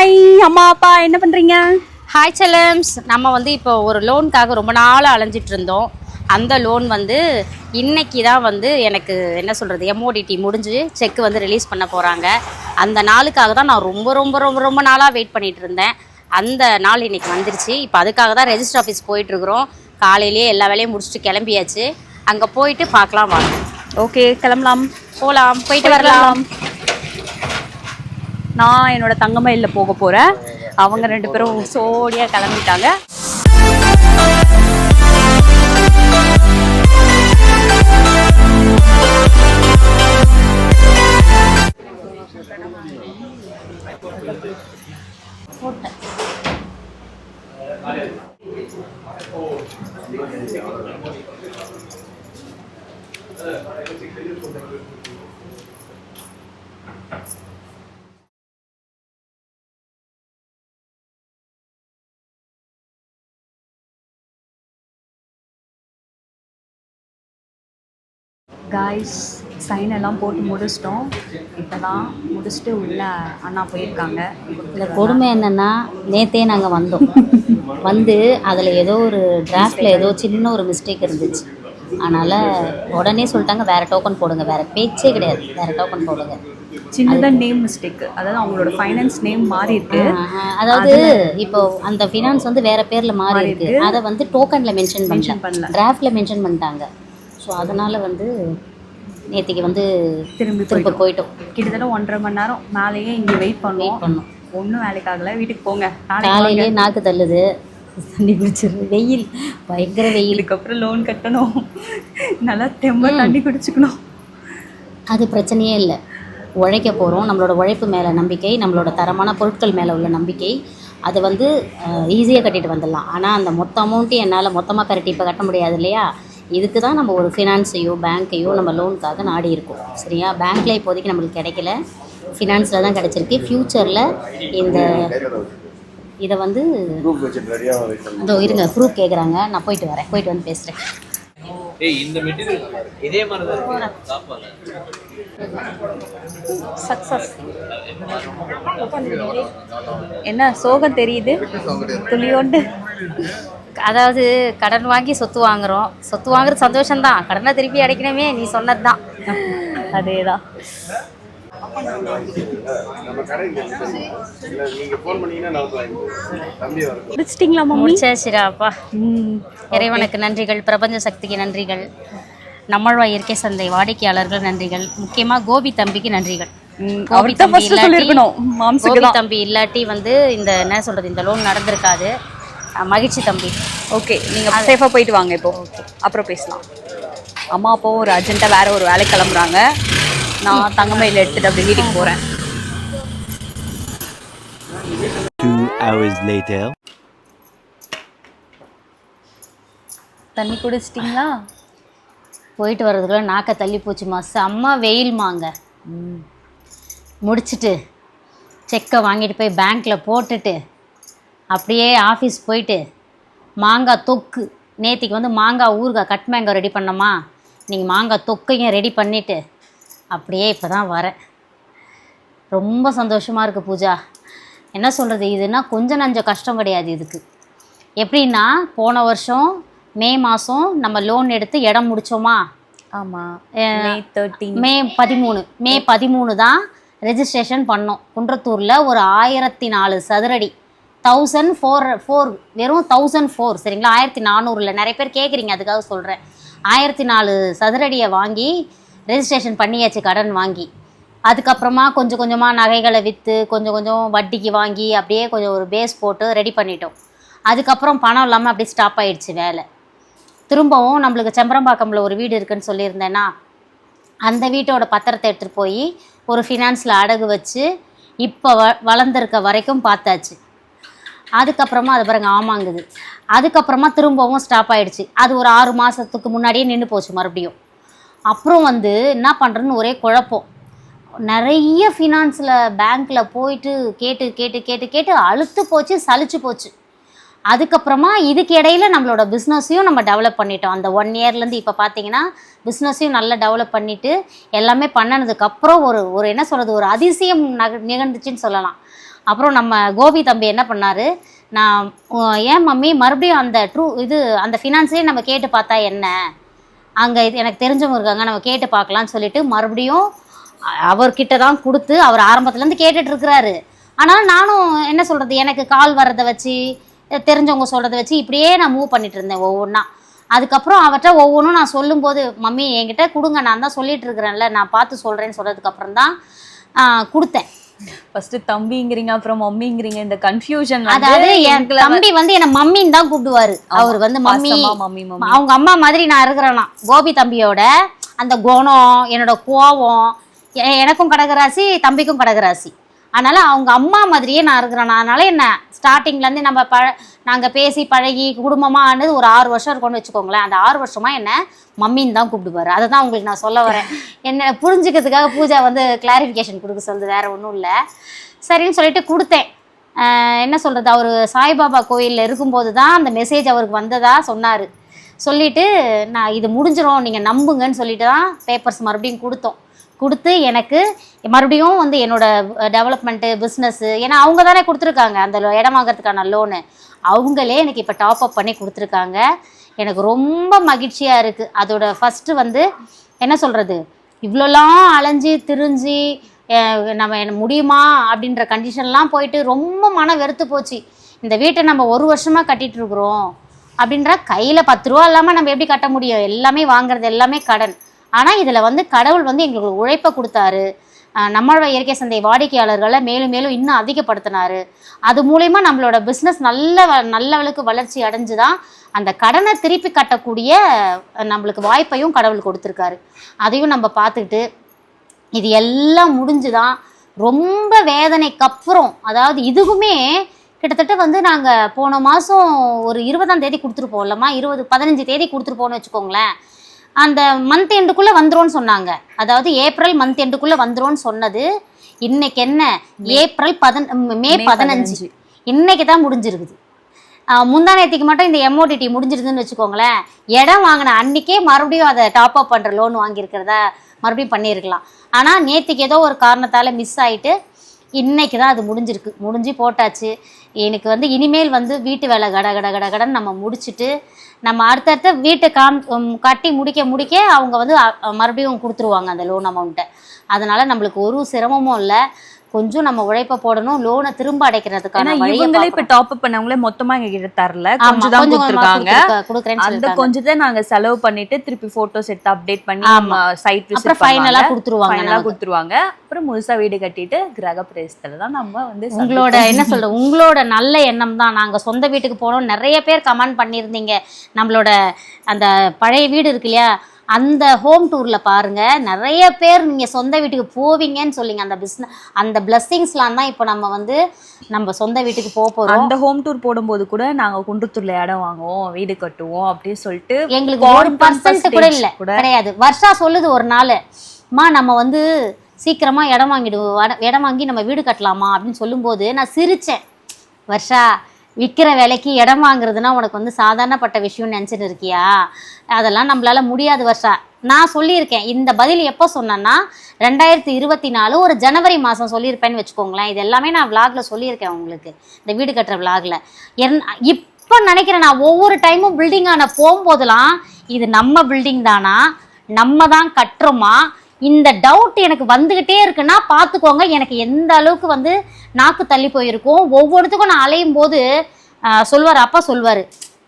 Hi அம்மா அப்பா என்ன பண்றீங்க? ஹாய் செல்லம்ஸ் நம்ம வந்து இப்போ ஒரு லோனுக்காக ரொம்ப நாள் அலைஞ்சிட்டு இருந்தோம். அந்த லோன் வந்து இன்னைக்கு தான் வந்து எனக்கு என்ன சொல்கிறது எம்ஓடிடி முடிஞ்சு செக் வந்து ரிலீஸ் பண்ண போகிறாங்க அந்த நாளுக்காக தான் நான் ரொம்ப ரொம்ப ரொம்ப ரொம்ப நாளாக வெயிட் பண்ணிட்டு இருந்தேன். அந்த நாள் இன்னைக்கு வந்துருச்சு. இப்போ அதுக்காக தான் ரெஜிஸ்டர் ஆஃபீஸ் போயிட்டுருக்குறோம் காலையிலேயே எல்லா வேலையும் முடிச்சுட்டு கிளம்பியாச்சு. அங்கே போயிட்டு பார்க்கலாம் வாங்க. ஓகே கிளம்பலாம். போகலாம் போயிட்டு வரலாம். நான் என்னோட தங்கமயிலில் போக போறேன். அவங்க ரெண்டு பேரும் சோடியா கிளம்பிட்டாங்க. காய்ஸ் சைன் எல்லாம் போட்டு முடிச்சிட்டோம். இப்போதான் முடிச்சுட்டு உள்ள அண்ணா போயிருக்காங்க. இந்த கொடுமை என்னன்னா நேத்தே நாங்கள் வந்தோம். வந்து அதில் ஏதோ ஒரு டிராஃப்டில் ஏதோ சின்ன ஒரு மிஸ்டேக் இருந்துச்சு. அதனால் உடனே சொல்லிட்டாங்க வேறு டோக்கன் போடுங்க. வேறு பேச்சே கிடையாது. வேறு டோக்கன் போடுங்க. சின்னதாக நேம் மிஸ்டேக் அதாவது அவங்களோட ஃபைனான்ஸ் நேம் மாறி இருக்கு. அதாவது இப்போ அந்த ஃபினான்ஸ் வந்து வேற பேர்ல மாறி இருக்கு. அதை வந்து டோக்கன்ல மென்ஷன் மென்ஷன் பண்ணல. டிராஃப்ட்ல மென்ஷன் பண்ணிட்டாங்க. ஸோ அதனால வந்து நேத்திக்கு வந்து திரும்பி திரும்ப போயிட்டோம். கிட்டத்தட்ட ஒன்றரை மணி நேரம் மேலேயே இங்கே வெயிட் பண்ணோம். பண்ணோம். ஒன்றும் வேலைக்காகல. வீட்டுக்கு போங்க. காலையிலேயே நாக்கு தள்ளுது. தண்ணி குடிச்சிருது வெயில். பயங்கர வெயில். இதுக்கப்புறம் லோன் கட்டணும். நல்லா தெம்ப தண்ணி குடிச்சுக்கணும். அது பிரச்சனையே இல்லை. உழைக்க போகிறோம் நம்மளோட உழைப்பு மேலே நம்பிக்கை நம்மளோட தரமான பொருட்கள் மேலே உள்ள நம்பிக்கை. அது வந்து ஈஸியாக கட்டிட்டு வந்துடலாம். ஆனால் அந்த மொத்த அமௌண்ட்டையும் என்னால் மொத்தமாக கட்டி இப்போ கட்ட முடியாது இல்லையா? இதுக்கு தான் நம்ம ஒரு ஃபினான்ஸையோ பேங்க்கையோ நம்ம லோனுக்காக நாடி இருக்கோம் சரியா? பேங்க்கில் இப்போதைக்கு நம்மளுக்கு கிடைக்கல. ஃபினான்ஸில் தான் கிடச்சிருக்கு. ஃப்யூச்சரில் இந்த இதை வந்து இதோ இருங்க ப்ரூஃப் கேட்குறாங்க நான் போயிட்டு வரேன். போயிட்டு வந்து பேசுகிறேன் ஏய் இந்த மெட்டீரியல் நல்லா இருக்கு. இதே மாதிரி தான் இருக்கு சாப்பாடு. சக்ஸஸ் என்ன சோகம் தெரியுது. துளியோண்டு. அதாவது கடன் வாங்கி சொத்து வாங்குறோம். சொத்து வாங்குறது சந்தோஷம்தான். கடனை திருப்பி அடைக்கணுமே நீ சொன்னது தான் முடிச்சிட்டிங்களா மம்மி? முடிச்சாச்சுடாப்பா. இறைவனுக்கு நன்றிகள் பிரபஞ்ச சக்திக்கு நன்றிகள் நம்மழ்வாய் இயற்கை சந்தை வாடிக்கையாளர்கள் நன்றிகள் முக்கியமாக கோபி தம்பிக்கு நன்றிகள். கோபி தம்பி. மாம்சுக்கு கோபி தான். தம்பி இல்லாட்டி வந்து இந்த என்ன சொல்றது இந்த லோன் நடந்திருக்காது. மகிழ்ச்சி தம்பி. ஓகே நீங்கள் சேஃபாக போயிட்டு வாங்க இப்போ. அப்புறம் பேசலாம். அம்மா அப்பாவும் ஒரு அர்ஜென்ட்டாக வேற ஒரு வேலைக்கு கிளம்புறாங்க. நான் தங்கமயில் எடுத்துட்டு அப்படி வீட்டுக்கு போகிறேன் Two hours later. தண்ணி குடிச்சிட்டிங்களா? போயிட்டு வர்றதுக்குள்ள நாக்க தள்ளி போச்சுமா செம்ம வெயில்மாங்க முடிச்சிட்டு செக்கை வாங்கிட்டு போய் பேங்க்கில் போட்டுட்டு அப்படியே ஆஃபீஸ் போயிட்டு மாங்காய் தொக்கு. நேத்திக்கு வந்து மாங்காய் ஊறுகாய் கட் மேங்காய் ரெடி பண்ணோமா? நீங்கள் மாங்காய் தொக்கையும் ரெடி பண்ணிவிட்டு அப்படியே இப்போ தான் வரேன். ரொம்ப சந்தோஷமாக இருக்குது பூஜா. என்ன சொல்கிறது இதுனா கொஞ்சம் நஞ்ச கஷ்டம் கிடையாது இதுக்கு. எப்படின்னா போன வருஷம் மே மாதம் நம்ம லோன் எடுத்து இடம் முடித்தோமா ஆமாம் மே தேர்ட்டீன் மே பதிமூணு. மே பதிமூணு தான் ரெஜிஸ்ட்ரேஷன் பண்ணோம். குன்றத்தூரில் ஒரு ஆயிரத்தி நாலு சதுரடி. தௌசண்ட் ஃபோர் ஃபோர் வெறும் தௌசண்ட் ஃபோர் சரிங்களா? ஆயிரத்தி நானூறில். நிறைய பேர் கேட்குறீங்க அதுக்காக சொல்கிறேன் ஆயிரத்தி நாலு சதுரடியை வாங்கி ரெஜிஸ்ட்ரேஷன் பண்ணியாச்சு கடன் வாங்கி. அதுக்கப்புறமா கொஞ்சம் கொஞ்சமாக நகைகளை விற்று கொஞ்சம் கொஞ்சம் வட்டிக்கு வாங்கி அப்படியே கொஞ்சம் ஒரு பேஸ் போட்டு ரெடி பண்ணிட்டோம். அதுக்கப்புறம் பணம் இல்லாமல் அப்படியே ஸ்டாப் ஆகிடுச்சு வேலை. திரும்பவும் நம்மளுக்கு செம்பரம்பாக்கம்ல ஒரு வீடு இருக்குன்னு சொல்லியிருந்தேன்னா அந்த வீட்டோட பத்திரத்தை எடுத்துகிட்டு போய் ஒரு ஃபினான்ஸில் அடகு வச்சு இப்போ வ வளர்ந்துருக்க வரைக்கும் பார்த்தாச்சு. அதுக்கப்புறமா அது பாருங்க ஆமாங்குது. அதுக்கப்புறமா திரும்பவும் ஸ்டாப் ஆயிடுச்சு. அது ஒரு ஆறு மாதத்துக்கு முன்னாடியே நின்று போச்சு மறுபடியும். அப்புறம் வந்து என்ன பண்ணுறதுன்னு ஒரே குழப்பம். நிறைய ஃபினான்ஸில் பேங்க்கில் போயிட்டு கேட்டு கேட்டு கேட்டு கேட்டு அழுத்து போச்சு சலிச்சு போச்சு. அதுக்கப்புறமா இதுக்கு இடையில நம்மளோட பிஸ்னஸையும் நம்ம டெவலப் பண்ணிட்டோம். அந்த ஒன் இயர்லேருந்து இப்போ பார்த்தீங்கன்னா பிஸ்னஸையும் நல்லா டெவலப் பண்ணிவிட்டு எல்லாமே பண்ணனதுக்கப்புறம் ஒரு ஒரு என்ன சொல்கிறது ஒரு அதிசயம் நக நிகழ்ந்துச்சுன்னு சொல்லலாம். அப்புறம் நம்ம கோபி தம்பி என்ன பண்ணாரு? நான் ஏன் மம்மி மறுபடியும் அந்த ட்ரூ இது அந்த ஃபினான்ஸே நம்ம கேட்டு பார்த்தா என்ன? அங்கே இது எனக்கு தெரிஞ்சவங்க இருக்காங்க நம்ம கேட்டு பார்க்கலாம்னு சொல்லிட்டு மறுபடியும் அவர்கிட்ட தான் கொடுத்து அவர் ஆரம்பத்துலேருந்து கேட்டுட்டு இருக்கிறாரு. ஆனால் நானும் என்ன சொல்கிறது எனக்கு கால் வர்றதை வச்சு தெரிஞ்சவங்க சொல்கிறத வச்சு இப்படியே நான் மூவ் பண்ணிட்டு இருந்தேன் ஒவ்வொன்றா அதுக்கப்புறம் அவர்கிட்ட ஒவ்வொன்றும் நான் சொல்லும்போது மம்மி என்கிட்ட கொடுங்க நான் தான் சொல்லிட்டு இருக்கிறேன்ல நான் பார்த்து சொல்கிறேன்னு சொன்னதுக்கப்புறம் தான் கொடுத்தேன். ஃபர்ஸ்ட் தம்பிங்கிறீங்க அப்புறம் மம்மிங்கிறீங்க இந்த கன்ஃபியூஷன் அதாவது என் தம்பி வந்து என்ன மம்மின்னு தான் கூப்பிடுவாரு. அவர் வந்து மம்மி மம்மி. அவங்க அம்மா மாதிரி நான் இருக்கிறேனா? கோபி தம்பியோட அந்த குணம் என்னோட கோவம் எனக்கும் கடகராசி தம்பிக்கும் கடகராசி. அதனால அவங்க அம்மா மாதிரியே நான் இருக்கிறேன். அதனால என்ன ஸ்டார்டிங்ல இருந்து நம்ம பழ நாங்க பேசி பழகி குடும்பமானது ஒரு ஆறு வருஷம் இருக்கும்னு வச்சுக்கோங்களேன். அந்த ஆறு வருஷமா என்ன மம்மின்னு தான் கூப்பிடுவாரு. அதை தான் உங்களுக்கு நான் சொல்ல வரேன். என்ன புரிஞ்சுக்கிறதுக்காக பூஜா வந்து கிளாரிஃபிகேஷன் கொடுக்க சொல்லுது வேற ஒன்றும் இல்லை. சரின்னு சொல்லிட்டு கொடுத்தேன். என்ன சொல்கிறது அவர் சாய்பாபா கோயிலில் இருக்கும்போது தான் அந்த மெசேஜ் அவருக்கு வந்ததா சொன்னார். சொல்லிட்டு நான் இது முடிஞ்சிடும் நீங்கள் நம்புங்கன்னு சொல்லிட்டு தான் பேப்பர்ஸ் மறுபடியும் கொடுத்தோம். கொடுத்து எனக்கு மறுபடியும் வந்து என்னோட டெவலப்மெண்ட்டு பிஸ்னஸ்ஸு ஏன்னா அவங்க தானே கொடுத்துருக்காங்க அந்த இடம் வாங்குறதுக்கான லோனு அவங்களே எனக்கு இப்போ டாப் அப் பண்ணி கொடுத்துருக்காங்க. எனக்கு ரொம்ப மகிழ்ச்சியாக இருக்குது அதோட ஃபஸ்ட்டு வந்து என்ன சொல்கிறது இவ்வளோலாம் அலைஞ்சு திரிஞ்சு நம்ம என்ன முடியுமா அப்படின்ற கண்டிஷன்லாம் போயிட்டு ரொம்ப மன வெறுத்து போச்சு. இந்த வீட்டை நம்ம ஒரு வருஷமாக கட்டிகிட்ருக்குறோம் அப்படின்ற கையில் பத்து ரூபா இல்லாமல் நம்ம எப்படி கட்ட முடியும்? எல்லாமே வாங்குறது எல்லாமே கடன். ஆனால் இதில் வந்து கடவுள் வந்து எங்களுக்கு உழைப்பை கொடுத்தாரு. நம்மளோட இயற்கை சந்தை வாடிக்கையாளர்களை மேலும் மேலும் இன்னும் அதிகப்படுத்தினாரு. அது மூலயமா நம்மளோட பிஸ்னஸ் நல்ல வ- வளர்ச்சி அடைஞ்சு தான் அந்த கடனை திருப்பி கட்டக்கூடிய நம்மளுக்கு வாய்ப்பையும் கடவுள் கொடுத்துருக்காரு. அதையும் நம்ம பார்த்துக்கிட்டு இது எல்லாம் முடிஞ்சுதான். ரொம்ப வேதனைக்கு அப்புறம் அதாவது இதுவுமே கிட்டத்தட்ட வந்து நாங்கள் போன மாதம் ஒரு இருபதாம் தேதி கொடுத்துருப்போம் இல்லைம்மா? இருபது பதினஞ்சு தேதி கொடுத்துருப்போம்னு வச்சுக்கோங்களேன். அந்த மந்த் எண்டுக்குள்ளே வந்துரும்னு சொன்னாங்க. அதாவது ஏப்ரல் மந்த் எண்டுக்குள்ளே வந்துரும்னு சொன்னது. இன்னைக்கு என்ன? ஏப்ரல் பதின மே பதினஞ்சு. இன்னைக்கு தான் முடிஞ்சிருக்குது. முந்தா நேத்திக்கு மட்டும் இந்த எம்ஓடிடி முடிஞ்சிருதுன்னு வச்சுக்கோங்களேன். இடம் வாங்கின அன்னைக்கே மறுபடியும் அதை டாப் அப் பண்ணுற லோன் வாங்கியிருக்கிறத மறுபடியும் பண்ணியிருக்கலாம். ஆனால் நேத்திக்கு ஏதோ ஒரு காரணத்தால் மிஸ் ஆயிட்டு இன்னைக்கு தான் அது முடிஞ்சிருக்கு. முடிஞ்சு போட்டாச்சு. எனக்கு வந்து இனிமேல் வந்து வீட்டு வேலை கட கட கட கடன்னு நம்ம முடிச்சுட்டு நம்ம அடுத்தடுத்த வீட்டை காம் உம், கட்டி முடிக்க முடிக்க அவங்க வந்து மறுபடியும் கொடுத்துருவாங்க அந்த லோன் அமௌண்ட்டை அதனால நம்மளுக்கு ஒரு சிரமமும் இல்லை. கொஞ்சம் நம்ம உழைப்ப போடணும் லோனை திரும்ப அடைக்கிறதுக்கான இவங்களே இப்ப. டாப் அப் பண்ணவங்களே மொத்தமா எங்க தரல. கொஞ்சம் தான் கொடுத்துருக்காங்க. அந்த. கொஞ்சத்தை நாங்க செலவு பண்ணிட்டு திருப்பி போட்டோஸ் எடுத்து அப்டேட் பண்ணி. சைட் விசிட் ஃபைனலா கொடுத்துருவாங்க ஃபைனலா. கொடுத்துருவாங்க. அப்புறம் முழுசா வீடு கட்டிட்டு கிரக பிரவேசத்துல தான் நம்ம வந்து உங்களோட என்ன சொல்ற உங்களோட நல்ல எண்ணம் தான். நாங்க சொந்த வீட்டுக்கு போனோம். நிறைய பேர் கமெண்ட் பண்ணியிருந்தீங்க. நம்மளோட அந்த பழைய வீடு இருக்கு இல்லையா? அந்த ஹோம் டூர்ல பாருங்க நிறைய பேர் நீங்க சொந்த வீட்டுக்கு போவீங்கன்னு சொல்லிங்க. அந்த பிஸ்னஸ் அந்த பிளஸ்ஸிங்ஸ்லாம் தான் இப்போ நம்ம வந்து நம்ம சொந்த வீட்டுக்கு போக போறோம். அந்த ஹோம் டூர் போடும்போது கூட நாங்க குன்றத்தூர்ல இடம் வாங்குவோம் வீடு கட்டுவோம் அப்படின்னு சொல்லிட்டு எங்களுக்கு ஒரு பர்சன்ட் கூட இல்ல. கூட. கிடையாது. வருஷா சொல்லுது ஒரு நாள் மா நம்ம வந்து சீக்கிரமா இடம் வாங்கிடுவோம். இடம் வாங்கி நம்ம வீடு கட்டலாமா? அப்படின்னு சொல்லும்போது நான் சிரிச்சேன். வர்ஷா விற்கிற விலைக்கு இடம் வாங்குறதுனா உனக்கு வந்து சாதாரணப்பட்ட விஷயம்னு நினச்சிட்டு இருக்கியா? அதெல்லாம் நம்மளால முடியாது வருஷா. நான் சொல்லியிருக்கேன். இந்த பதில் எப்போ சொன்னேன்னா ரெண்டாயிரத்தி இருபத்தி நாலு ஒரு ஜனவரி மாதம் சொல்லியிருப்பேன்னு வச்சுக்கோங்களேன். இது எல்லாமே நான் விளாகில் சொல்லியிருக்கேன் உங்களுக்கு. இந்த வீடு கட்டுற விளாகில் என் இப்போ நினைக்கிறேன் நான் ஒவ்வொரு டைமும் பில்டிங் ஆன போகும்போதெல்லாம் இது நம்ம பில்டிங் தானா? நம்ம தான் கட்டுறோமா? இந்த டவுட் எனக்கு வந்துக்கிட்டே இருக்குன்னா பார்த்துக்கோங்க எனக்கு எந்த அளவுக்கு வந்து நாக்கு தள்ளி போயிருக்கும் ஒவ்வொருத்துக்கும் நான் அலையும் போது சொல்வார் அப்பா சொல்வார்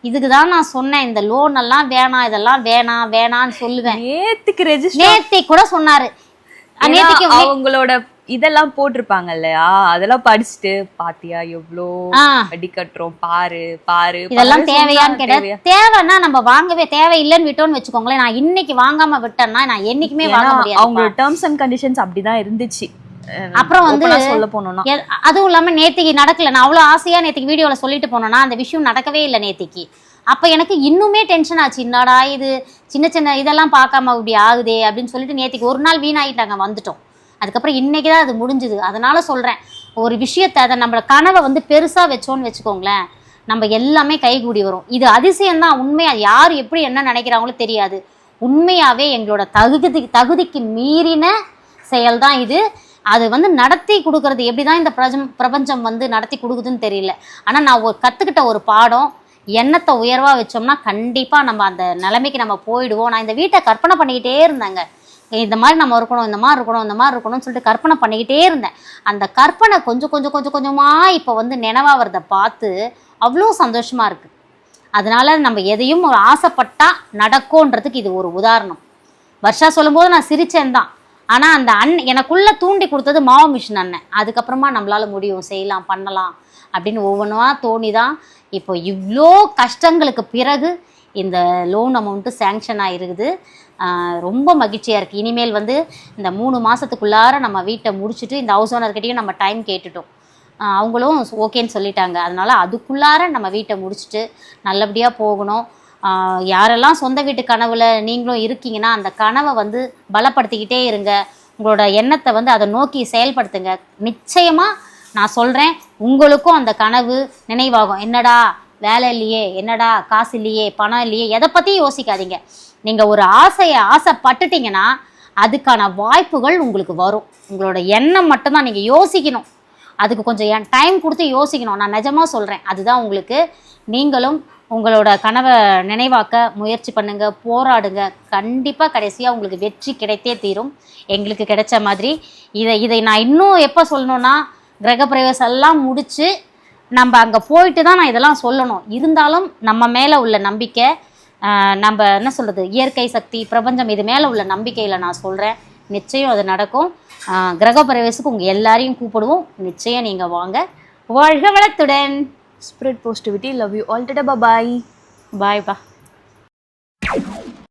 இதுக்கு தான் நான் சொன்னேன் இந்த லோன் எல்லாம் வேணாம் இதெல்லாம் வேணாம் வேணாம்னு சொல்லுவேன். நேத்துக்கு ரெஜிஸ்டர் நேத்தி கூட சொன்னாரு. அவங்களோட இதெல்லாம் போட்டிருப்பாங்க இல்லையா அதெல்லாம் படிச்சுட்டு பாத்தியா எவ்வளோ. அடி கட்டுறோம் பாரு பாரு இதெல்லாம் தேவையான்னு கேட்டா? தேவைன்னா நம்ம வாங்கவே தேவையில்லைன்னு விட்டோம்னு வச்சுக்கோங்களேன். நான் இன்னைக்கு வாங்காம விட்டேன்னா நான் என்னைக்குமே வாங்க முடியாது அவங்களோட டேர்ம்ஸ் அண்ட் கண்டிஷன்ஸ் அப்படிதான் இருந்துச்சு. அப்புறம் வந்து- சொல்ல போனோம்னா. அதுவும் இல்லாமல் நேத்திக்கு நடக்கல. நான் அவ்வளோ ஆசையாக நேத்திக்கு வீடியோவில் சொல்லிட்டு போனேன்னா அந்த விஷயம் நடக்கவே இல்லை நேத்திக்கு. அப்போ எனக்கு இன்னுமே டென்ஷன் ஆச்சு. என்னடா இது? சின்ன சின்ன இதெல்லாம் பார்க்காம இப்படி ஆகுதே? அப்படின்னு சொல்லிட்டு நேத்திக்கு ஒரு நாள் வீணாகிட்டாங்க வந்துட்டோம். அதுக்கப்புறம் இன்னைக்கு தான் அது முடிஞ்சுது. அதனால சொல்கிறேன் ஒரு விஷயத்தை அதை நம்மளை கனவை வந்து பெருசாக வச்சோன்னு வச்சுக்கோங்களேன் நம்ம எல்லாமே கைகூடி வரும். இது அதிசயம்தான். உண்மையாக யார் எப்படி என்ன நினைக்கிறாங்களோ தெரியாது. உண்மையாகவே எங்களோட தகுதி தகுதிக்கு மீறின செயல் தான் இது. அது வந்து நடத்தி கொடுக்கறது. எப்படி தான் இந்த பிரஜம் பிரபஞ்சம் வந்து நடத்தி கொடுக்குதுன்னு தெரியல. ஆனால் நான் ஒரு கற்றுக்கிட்ட ஒரு பாடம் எண்ணத்தை உயர்வாக வச்சோம்னா கண்டிப்பாக நம்ம அந்த நிலைமைக்கு நம்ம போயிடுவோம். நான் இந்த வீட்டை கற்பனை பண்ணிக்கிட்டே இருந்தேங்க. இந்த மாதிரி நம்ம இருக்கணும் இந்த மாதிரி இருக்கணும் இந்த மாதிரி இருக்கணும்னு சொல்லிட்டு கற்பனை பண்ணிக்கிட்டே இருந்தேன். அந்த கற்பனை கொஞ்சம் கொஞ்சம் கொஞ்சம் கொஞ்சமாக இப்போ வந்து நினைவாகிறத பார்த்து அவ்வளோ சந்தோஷமாக இருக்குது அதனால் நம்ம எதையும் ஒரு ஆசைப்பட்டால் நடக்கும்ன்றதுக்கு இது ஒரு உதாரணம். வருஷா சொல்லும்போது நான் சிரித்தேன் தான். ஆனால் அந்த அண் எனக்குள்ளே தூண்டி கொடுத்தது மாவு மிஷின் அண்ணன். அதுக்கப்புறமா நம்மளால் முடியும் செய்யலாம் பண்ணலாம் அப்படின்னு ஒவ்வொன்றா தோணி தான் இப்போ இவ்வளோ கஷ்டங்களுக்கு பிறகு இந்த லோன் அமௌண்ட்டு சேங்ஷன் ஆகிருக்குது ரொம்ப மகிழ்ச்சியாக இருக்குது இனிமேல் வந்து இந்த மூணு மாதத்துக்குள்ளார நம்ம வீட்டை முடிச்சுட்டு இந்த ஹவுஸ் ஓனர்கிட்டையும் நம்ம டைம் கேட்டுட்டோம். அவங்களும் ஓகேன்னு சொல்லிட்டாங்க. அதனால் அதுக்குள்ளார நம்ம வீட்டை முடிச்சுட்டு நல்லபடியாக போகணும். யாரெல்லாம் சொந்த வீட்டு கனவுல நீங்களும் இருக்கீங்கன்னா அந்த கனவை வந்து பலப்படுத்திக்கிட்டே இருங்க. உங்களோட எண்ணத்தை வந்து அதை நோக்கி செயல்படுத்துங்க. நிச்சயமாக நான் சொல்கிறேன் உங்களுக்கும் அந்த கனவு நினைவாகும். என்னடா வேலை இல்லையே என்னடா காசு இல்லையே பணம் இல்லையே எதை பற்றியும் யோசிக்காதீங்க. நீங்கள் ஒரு ஆசையை ஆசைப்பட்டுட்டீங்கன்னா அதுக்கான வாய்ப்புகள் உங்களுக்கு வரும். உங்களோட எண்ணம் மட்டும்தான் நீங்கள் யோசிக்கணும். அதுக்கு கொஞ்சம் என் டைம் கொடுத்து யோசிக்கணும். நான் நிஜமாக சொல்கிறேன் அதுதான் உங்களுக்கு நீங்களும் உங்களோட கனவை நினைவாக்க முயற்சி பண்ணுங்க போராடுங்க. கண்டிப்பாக கடைசியாக உங்களுக்கு வெற்றி கிடைத்தே தீரும். எங்களுக்கு கிடைச்ச மாதிரி. இதை இதை நான் இன்னும் எப்போ சொல்லணும்னா கிரகப்பிரவேசம் எல்லாம் முடித்து நம்ம அங்கே போயிட்டு தான் நான் இதெல்லாம் சொல்லணும். இருந்தாலும் நம்ம மேலே உள்ள நம்பிக்கை நம்ம என்ன சொல்கிறது இயற்கை சக்தி பிரபஞ்சம் இது மேலே உள்ள நம்பிக்கையில் நான் சொல்கிறேன் நிச்சயம் அது நடக்கும். ஆஹ் கிரகப்பிரவேசத்துக்கு உங்கள் எல்லாரையும் கூப்பிடுவோம். நிச்சயம் நீங்கள் வாங்க. வாழ்க வளத்துடன். Spirit positivity love you all tata bye பாய்ப்பா